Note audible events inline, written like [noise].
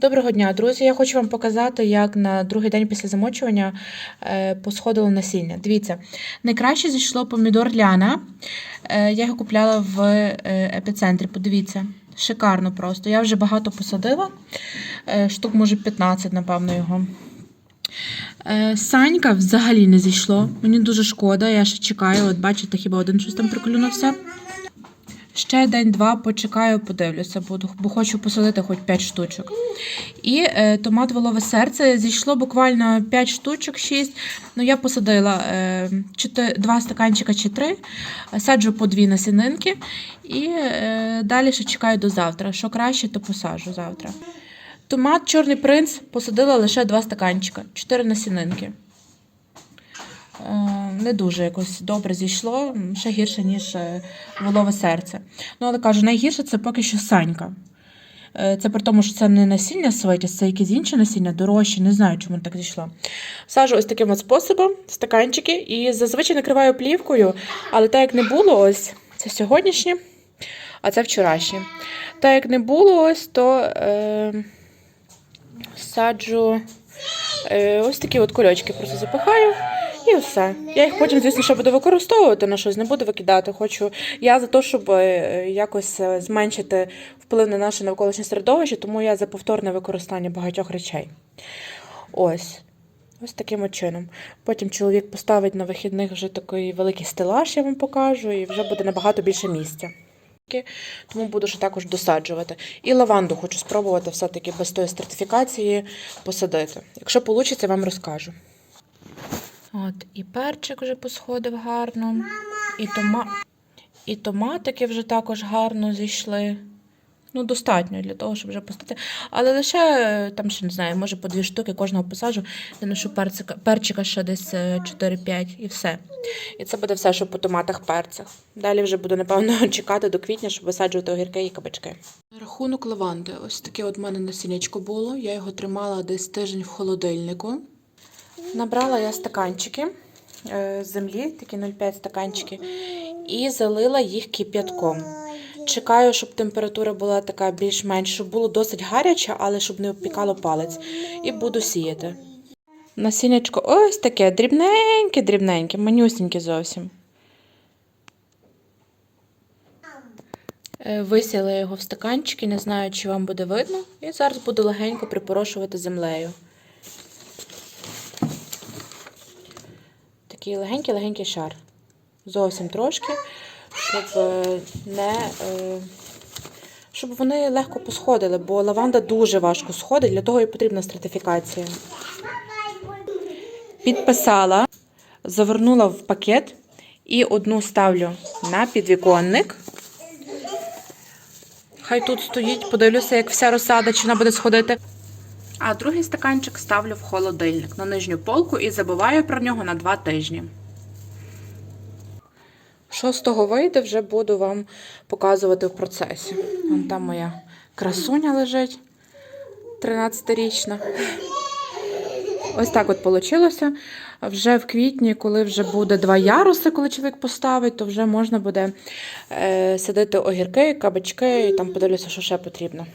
Доброго дня, друзі! Я хочу вам показати, як на другий день після замочування е, посходило насіння. Дивіться, найкраще зійшло помідор Ляна. Е, я його купляла в е, епіцентрі. Подивіться, шикарно просто. Я вже багато посадила, штук, може, 15, напевно, його. Санька взагалі не зійшло. Мені дуже шкода, я ще чекаю. От бачите, хіба один щось там приклюнувся. Ще день-два почекаю, подивлюся, буду, бо хочу посадити хоч 5 штучок. І е, томат волове серце зійшло буквально 5 штучок, 6. Ну, я посадила е, 4, 2 стаканчика чи 3, саджу по 2 насінинки. І е, далі ще чекаю до завтра. Що краще, то посаджу завтра. Томат Чорний принц посадила лише 2 стаканчика, 4 насінинки. Е, Не дуже якось добре зійшло, ще гірше, ніж е, волове серце. Ну, але кажу, найгірше це поки що санька. Е, Це при тому, що це не насіння светіс, це якесь інше насіння, дорожче, не знаю, чому так зійшло. Сажу ось таким от способом, стаканчики, і зазвичай накриваю плівкою, але так як не було, ось це сьогоднішнє, а це вчорашнє. Так як не було ось, то е, саджу е, ось такі от кульочки, просто запихаю. І все. Я їх потім, звісно, ще буду використовувати на щось, не буду викидати. Хочу. Я за те, щоб е, якось е, зменшити вплив на наше навколишнє середовище, тому я за повторне використання багатьох речей. Ось. Ось таким чином. Потім чоловік поставить на вихідних вже такий великий стелаж, я вам покажу, і вже буде набагато більше місця. Тому буду ще також досаджувати. І лаванду хочу спробувати все-таки без тої стратифікації посадити. Якщо вийде, вам розкажу. От, і перчик вже посходив гарно, і, тома... і томатики вже також гарно зійшли. Ну, достатньо для того, щоб вже посадити. Але лише е, там ще не знаю, може по дві штуки кожного посаджу. Я ношу перцика, перчика ще десь е, 4-5 і все. І це буде все, що по томатах перцях. Далі вже буду, напевно, [laughs] чекати до квітня, щоб висаджувати огірки і кабачки. Рахунок лаванди. Ось таке от в мене насіннячко було. Я його тримала десь тиждень в холодильнику. Набрала я стаканчики е, з землі, такі 0,5 стаканчики, і залила їх кип'ятком. Чекаю, щоб температура була така більш-менш, щоб було досить гаряче, але щоб не обпікало палець. І буду сіяти. Насіннячко ось таке, дрібненьке, дрібненьке, манюсіньке зовсім. Е, Висіла його в стаканчики, не знаю, чи вам буде видно. І зараз буду легенько припорошувати землею. Такий легенький-легенький шар. Зовсім трошки, щоб е, не. е, Щоб вони легко посходили, бо лаванда дуже важко сходить, для того і потрібна стратифікація. Підписала, завернула в пакет і одну ставлю на підвіконник. Хай тут стоїть, подивлюся, як вся розсада, чи вона буде сходити. А другий стаканчик ставлю в холодильник на нижню полку і забуваю про нього на два тижні. Що з вийде, вже буду вам показувати в процесі. Вон там моя красуня лежить 13-річна. Ось так от вийшло. Вже в квітні, коли вже буде два яруси, коли чоловік поставить, то вже можна буде е, садити огірки, кабачки і там подивлюся, що ще потрібно.